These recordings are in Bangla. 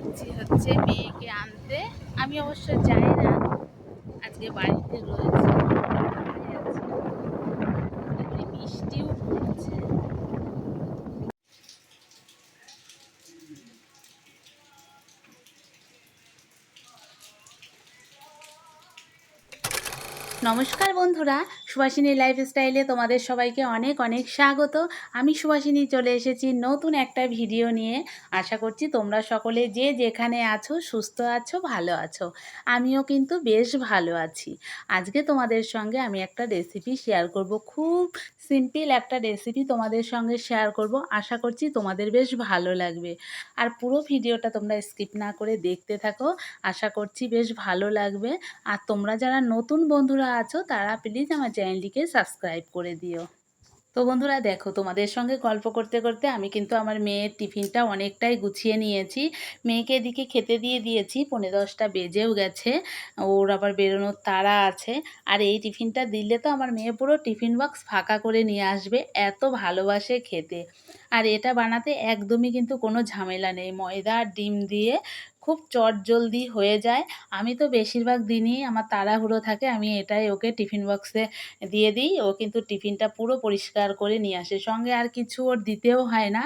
যাচ্ছি হচ্ছে মেয়েকে আনতে। আমি অবশ্য যাই না আজকে বাড়িতে রয়েছে এমনি বৃষ্টিও পড়ছে নমস্কার বন্ধুরা সুভাষিনী লাইফস্টাইলে তোমাদের সবাইকে অনেক অনেক স্বাগত। আমি সুভাষিনী চলে এসেছি নতুন একটা ভিডিও নিয়ে। আশা করছি তোমরা সকলে যে যেখানে আছো, সুস্থ আছো, ভালো আছো। আমিও কিন্তু বেশ ভালো আছি। আজকে তোমাদের সঙ্গে আমি একটা রেসিপি শেয়ার করব। খুব সিম্পল একটা রেসিপি তোমাদের সঙ্গে শেয়ার করব। আশা করছি তোমাদের বেশ ভালো লাগবে। আর পুরো ভিডিওটা তোমরা স্কিপ না করে দেখতে থাকো। আশা করছি বেশ ভালো লাগবে। আর তোমরা যারা নতুন বন্ধুরা আছো, তারা প্লিজ আমার চ্যানেলটিকে সাবস্ক্রাইব করে দিও। তো বন্ধুরা, দেখো, তোমাদের সঙ্গে গল্প করতে করতে আমি কিন্তু আমার মেয়ের টিফিনটা অনেকটাই গুছিয়ে নিয়েছি। মেয়েকে এদিকে খেতে দিয়ে দিয়েছি পনেরো দশটা বেজেও গেছে, ওর আবার বেরোনোর তাড়া আছে। আর এই টিফিনটা দিলে তো আমার মেয়ে পুরো টিফিন বক্স ফাঁকা করে নিয়ে আসবে, এত ভালোবাসে খেতে। আর এটা বানাতে একদমই কিন্তু কোনো ঝামেলা নেই, ময়দা আর ডিম দিয়ে খুব চটজলদি হয়ে যায়। আমি তো বেশিরভাগ দিনই আমার তাড়াহুড়ো থাকে, আমি এটাই ওকে টিফিন বক্সে দিয়ে দিই। ও কিন্তু টিফিনটা পুরো পরিষ্কার করে নিয়ে আসে। সঙ্গে আর কিছু ওর দিতেও হয় না।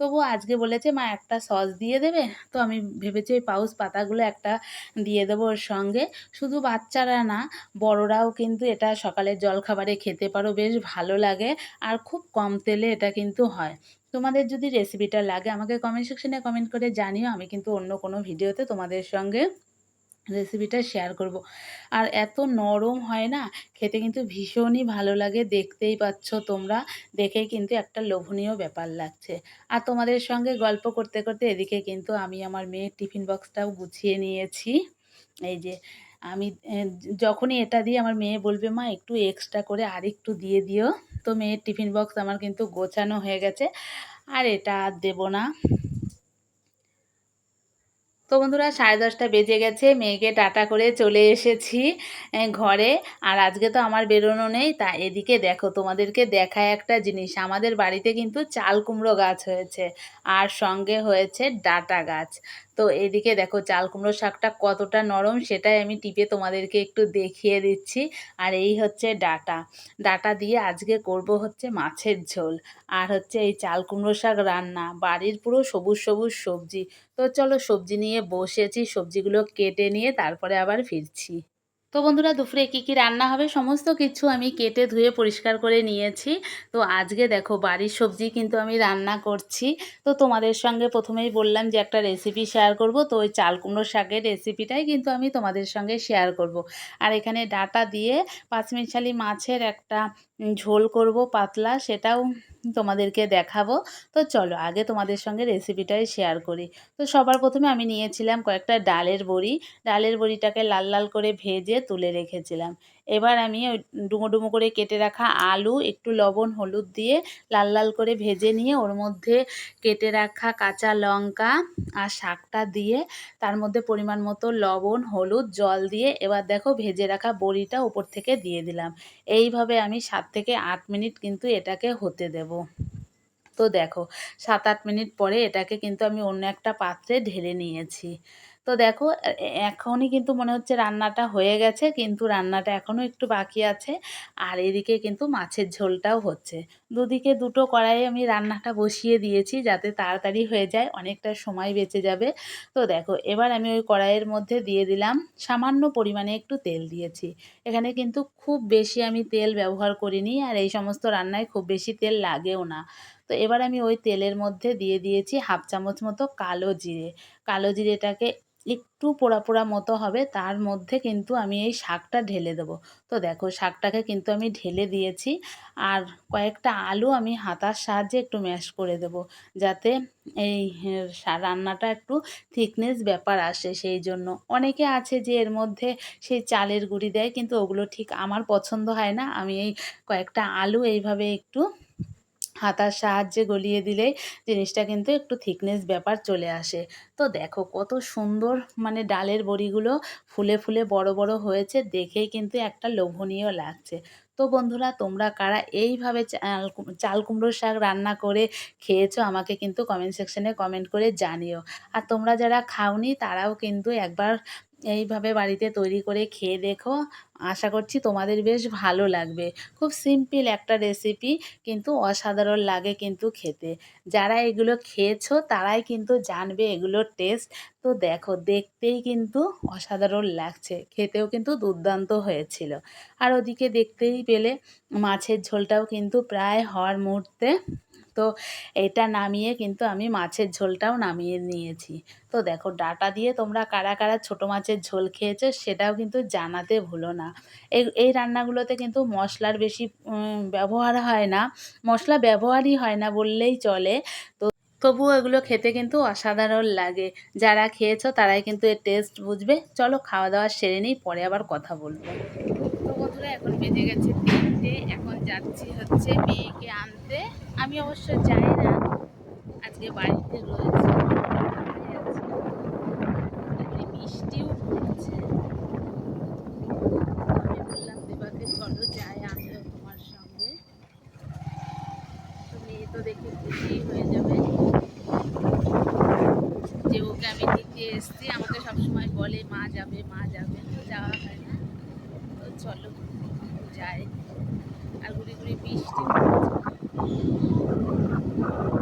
তবু আজকে বলেছে, মা, একটা সস দিয়ে দেবে? তো আমি ভেবেছি ওই পাউস পাতাগুলো একটা দিয়ে দেবো ওর সঙ্গে। শুধু বাচ্চারা না, বড়রাও কিন্তু এটা সকালের জলখাবারে খেতে পারো, বেশ ভালো লাগে। আর খুব কম তেলে এটা কিন্তু হয়। তোমাদের যদি রেসিপিটা লাগে, আমাকে কমেন্ট সেকশনে কমেন্ট করে জানিও, আমি কিন্তু অন্য কোনো ভিডিওতে তোমাদের সঙ্গে রেসিপিটা শেয়ার করব। আর এত নরম হয় না, খেতে কিন্তু ভীষণই ভালো লাগে, দেখতেই পাচ্ছ তোমরা দেখেই কিন্তু একটা লোভনীয় ব্যাপার লাগছে। আর তোমাদের সঙ্গে গল্প করতে করতে এদিকে কিন্তু আমি আমার মেয়ের টিফিন বক্সটাও গুছিয়ে নিয়েছি। এই যে, আমি যখনই এটা দিয়ে আমার মেয়ে বলবে, মা, একটু এক্সট্রা করে আর একটু দিয়ে দিও। তো মেয়ের টিফিন বক্স আমার কিন্তু গোছানো হয়ে গেছে, আর এটা আর দেবো না। তো বন্ধুরা, সাড়ে দশটা বেজে গেছে, মেয়েকে টাটা করে চলে এসেছি ঘরে। আর আজকে তো আমার বেরোনো নেই, তা এদিকে দেখো, তোমাদেরকে দেখায় একটা জিনিস। আমাদের বাড়িতে কিন্তু চাল কুমড়ো গাছ হয়েছে, আর সঙ্গে হয়েছে ডাটা গাছ। তো এদিকে দেখো চাল কুমড়ো শাকটা কতটা নরম সেটাই আমি টিপে তোমাদেরকে একটু দেখিয়ে দিচ্ছি। আর এই হচ্ছে ডাটা। ডাটা দিয়ে আজকে করব হচ্ছে মাছের ঝোল। আর হচ্ছে এই চাল কুমড়ো শাক রান্না। বাড়ির পুরো সবুজ সবুজ সবজি। তো চলো সবজি নিয়ে বসেছি, সবজিগুলো কেটে নিয়ে তারপরে আবার ফিরছি। তো বন্ধুরা দুপুরে কী কী রান্না হবে সমস্ত কিছু আমি কেটে ধুয়ে পরিষ্কার করে নিয়েছি। তো আজকে দেখো বাড়ির সবজি কিন্তু আমি রান্না করছি। তো তোমাদের সঙ্গে প্রথমেই বললাম যে একটা রেসিপি শেয়ার করব। তো ওই চাল কুমড়ো শাকের রেসিপিটাই কিন্তু আমি তোমাদের সঙ্গে শেয়ার করব। আর এখানে ডাটা দিয়ে পাঁচমিশালি মাছের একটা ঝোল করব পাতলা, সেটাও তোমাদেরকে দেখাবো। তো চলো, আগে তোমাদের সঙ্গে রেসিপিটাই শেয়ার করি। তো সবার প্রথমে আমি নিয়েছিলাম কয়েকটা ডালের বড়ি। ডালের বড়িটাকে লাল লাল করে ভেজে তুলে রেখেছিলাম। এবার আমি ওই ডুমো ডুমো করে কেটে রাখা আলু, একটু লবণ, হলুদ দিয়ে লাল লাল করে ভেজে নিয়ে ওর মধ্যে কেটে রাখা কাঁচা লঙ্কা আর শাকটা দিয়ে তার মধ্যে পরিমাণ মতো লবণ, হলুদ, জল দিয়ে এবার দেখো ভেজে রাখা বড়িটা ওপর থেকে দিয়ে দিলাম। এইভাবে আমি সাত থেকে আট মিনিট কিন্তু এটাকে হতে দেব। তো দেখো, সাত আট মিনিট পরে এটাকে কিন্তু আমি অন্য একটা পাত্রে ঢেলে নিয়েছি। তো দেখো এখনই কিন্তু মনে হচ্ছে রান্নাটা হয়ে গেছে, কিন্তু রান্নাটা এখনও একটু বাকি আছে। আর এদিকে কিন্তু মাছের ঝোলটাও হচ্ছে। দুদিকে দুটো কড়াইয়ে আমি রান্নাটা বসিয়ে দিয়েছি যাতে তাড়াতাড়ি হয়ে যায়, অনেকটা সময় বেঁচে যাবে। তো দেখো, এবার আমি ওই কড়াইয়ের মধ্যে দিয়ে দিলাম সামান্য পরিমাণে একটু তেল দিয়েছি। এখানে কিন্তু খুব বেশি আমি তেল ব্যবহার করিনি, আর এই সমস্ত রান্নায় খুব বেশি তেল লাগেও না। তো এবার আমি ওই তেলের মধ্যে দিয়ে দিয়েছি হাফ চামচ মতো কালো জিরে। কালো জিরেটাকে একটু পোড়া পোড়া মতো হবে, তার মধ্যে কিন্তু আমি এই শাকটা ঢেলে দেবো। তো দেখো শাকটাকে কিন্তু আমি ঢেলে দিয়েছি, আর কয়েকটা আলু আমি হাতার সাহায্যে একটু ম্যাশ করে দেব, যাতে এই রান্নাটা একটু থিকনেস ব্যাপার আসে সেই জন্য। অনেকে আছে যে এর মধ্যে সেই চালের গুঁড়ি দেয়, কিন্তু ওগুলো ঠিক আমার পছন্দ হয় না। আমি এই কয়েকটা আলু এইভাবে একটু হাতার সাহায্যে গলিয়ে দিলেই জিনিসটা কিন্তু একটু থিকনেস ব্যাপার চলে আসে। তো দেখো কত সুন্দর মানে ডালের বড়িগুলো ফুলে ফুলে বড় বড় হয়েছে, দেখেই কিন্তু একটা লোভনীয় লাগছে। তো বন্ধুরা, তোমরা কারা এইভাবে চাল চাল কুমড়োর শাক রান্না করে খেয়েছো আমাকে কিন্তু কমেন্ট সেকশনে কমেন্ট করে জানিও। আর তোমরা যারা খাওনি তারাও কিন্তু একবার এইভাবে বাড়িতে তৈরি করে খেয়ে দেখো। আশা করছি তোমাদের বেশ ভালো লাগবে। খুব সিম্পল একটা রেসিপি কিন্তু অসাধারণ লাগে কিন্তু খেতে। যারা এগুলো খেয়েছো তারাই কিন্তু জানবে এগুলোর টেস্ট তো দেখো, দেখতেই কিন্তু অসাধারণ লাগছে। খেতেও কিন্তু দুর্দান্ত হয়েছিল। আর ওদিকে দেখতেই পেলে মাছের ঝোলটাও কিন্তু প্রায় হওয়ার মুহূর্তে তো এটা নামিয়ে কিন্তু আমি মাছের ঝোলটাও নামিয়ে নিয়েছি। তো দেখো ডাটা দিয়ে তোমরা কারা কারা ছোটো মাছের ঝোল খেয়েছো সেটাও কিন্তু জানাতে ভুলো না। এই এই রান্নাগুলোতে কিন্তু মশলার বেশি ব্যবহার হয় না। মশলা ব্যবহারই হয় না বললেই চলে। তো তবুও এগুলো খেতে কিন্তু অসাধারণ লাগে। যারা খেয়েছো তারাই কিন্তু এর টেস্ট বুঝবে। চলো খাওয়া দাওয়া সেরে নিই, পরে আবার কথা বলব। তো বন্ধুরা, এখন বেজে গেছে তিনটে। এখন যাচ্ছি হচ্ছে মেয়েকে আনতে। আমি অবশ্য যাই না আজকে বাড়িতে রয়েছে। বৃষ্টিও পড়ছে। আমি বললাম, দেবাকে চলো যাই আমিও তোমার সঙ্গে। তো মেয়ে তো দেখে খুশি হয়ে যাবে। যে ওকে আমি নিতে এসছি, আমাকে সবসময় বলে, মা যাবে মা যাবে। যাওয়া হয় না। তো চলো যাই। আর ঘুরি ঘুরি বৃষ্টি আমার あっ。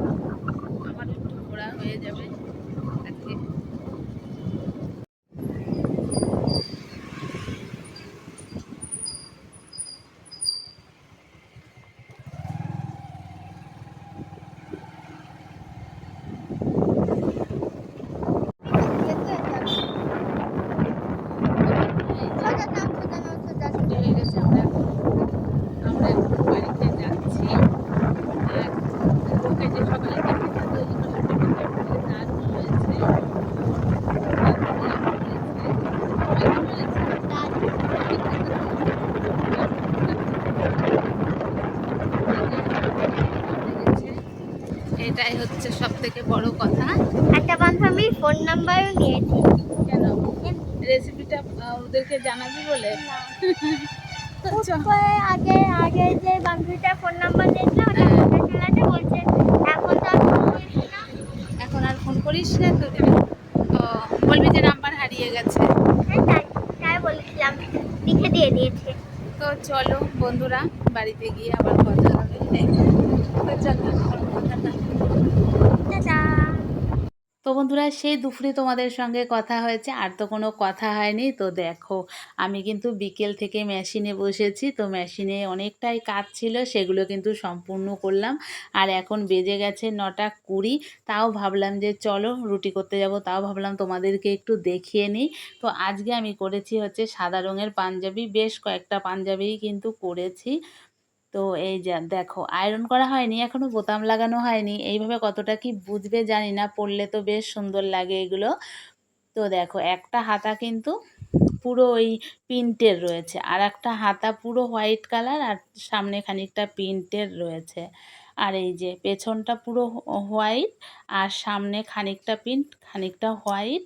ফোন নাম্বারও নিয়েছি কেন? রেসিপিটা ওদেরকে জানাবি বলে? আগে আগে যে বান্ধবীটার ফোন নাম্বার দিয়েছিলাম ওটা হ্যাঁ। বলছে এখন তো আর ফোন করিস না। এখন আর ফোন করিস না তো? বলবি যে নাম্বার হারিয়ে গেছে। হ্যাঁ তাই তাই বলেছিলাম। লিখে দিয়ে দিয়েছে। তো চলো বন্ধুরা বাড়িতে গিয়ে আবার কথা হবে। তো চলো টাটা। তো বন্ধুরা, সেই দুপুরে তোমাদের সঙ্গে কথা হয়েছে, আর তো কোনো কথা হয়নি। তো দেখো, আমি কিন্তু বিকেল থেকে মেশিনে বসেছি, তো মেশিনে অনেকটাই কাজ ছিল, সেগুলো কিন্তু সম্পূর্ণ করলাম। আর এখন বেজে গেছে নটা কুড়ি, তাও ভাবলাম যে চলো রুটি করতে যাব, তাও ভাবলাম তোমাদেরকে একটু দেখিয়ে নিই। তো আজকে আমি করেছি হচ্ছে সাদা রঙের পাঞ্জাবি, বেশ কয়েকটা পাঞ্জাবিই কিন্তু করেছি। তো এই যা দেখো আয়রন করা হয়নি, এখনও বোতাম লাগানো হয়নি। এইভাবে কতটা কি বুঝবে জানি না পরলে তো বেশ সুন্দর লাগে এগুলো। তো দেখো, একটা হাতা কিন্তু পুরো ওই প্রিন্টের রয়েছে, আর একটা হাতা পুরো হোয়াইট কালার, আর সামনে খানিকটা প্রিন্টের রয়েছে। আর এই যে পেছনটা পুরো হোয়াইট, আর সামনে খানিকটা প্রিন্ট, খানিকটা হোয়াইট,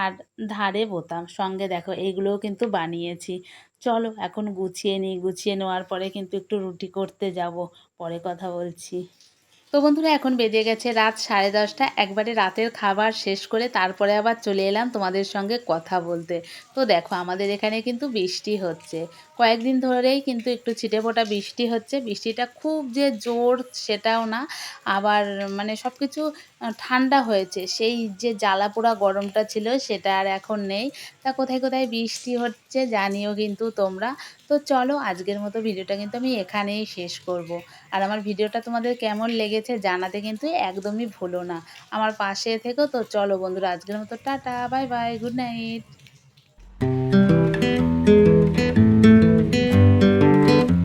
আর ধারে বোতাম। সঙ্গে দেখো এইগুলোও কিন্তু বানিয়েছি। চলো এখন গুছিয়ে নিই, গুছিয়ে নেওয়ার পরে কিন্তু একটু রুটি করতে যাব, পরে কথা বলছি। তো বন্ধুরা, এখন বেজে গেছে রাত সাড়ে দশটা। একবারে রাতের খাবার শেষ করে তারপরে আবার চলে এলাম তোমাদের সঙ্গে কথা বলতে। তো দেখো, আমাদের এখানে কিন্তু বৃষ্টি হচ্ছে। কয়েকদিন ধরেই কিন্তু একটু ছিটে ফোটা বৃষ্টি হচ্ছে। বৃষ্টিটা খুব যে জোর সেটাও না। আবার মানে সব কিছু ঠান্ডা হয়েছে। সেই যে জ্বালা পোড়া গরমটা ছিল সেটা আর এখন নেই। তা কোথায় কোথায় বৃষ্টি হচ্ছে জানিও কিন্তু তোমরা। তো চলো, আজকের মতো ভিডিওটা কিন্তু আমি এখানেই শেষ করব। আর আমার ভিডিওটা তোমাদের কেমন লেগেছে জানাতে কিন্তু একদমই ভুলো না। আমার পাশে থেকো তো, চলো বন্ধুরা, আজকের মতো tata, bye bye, good night.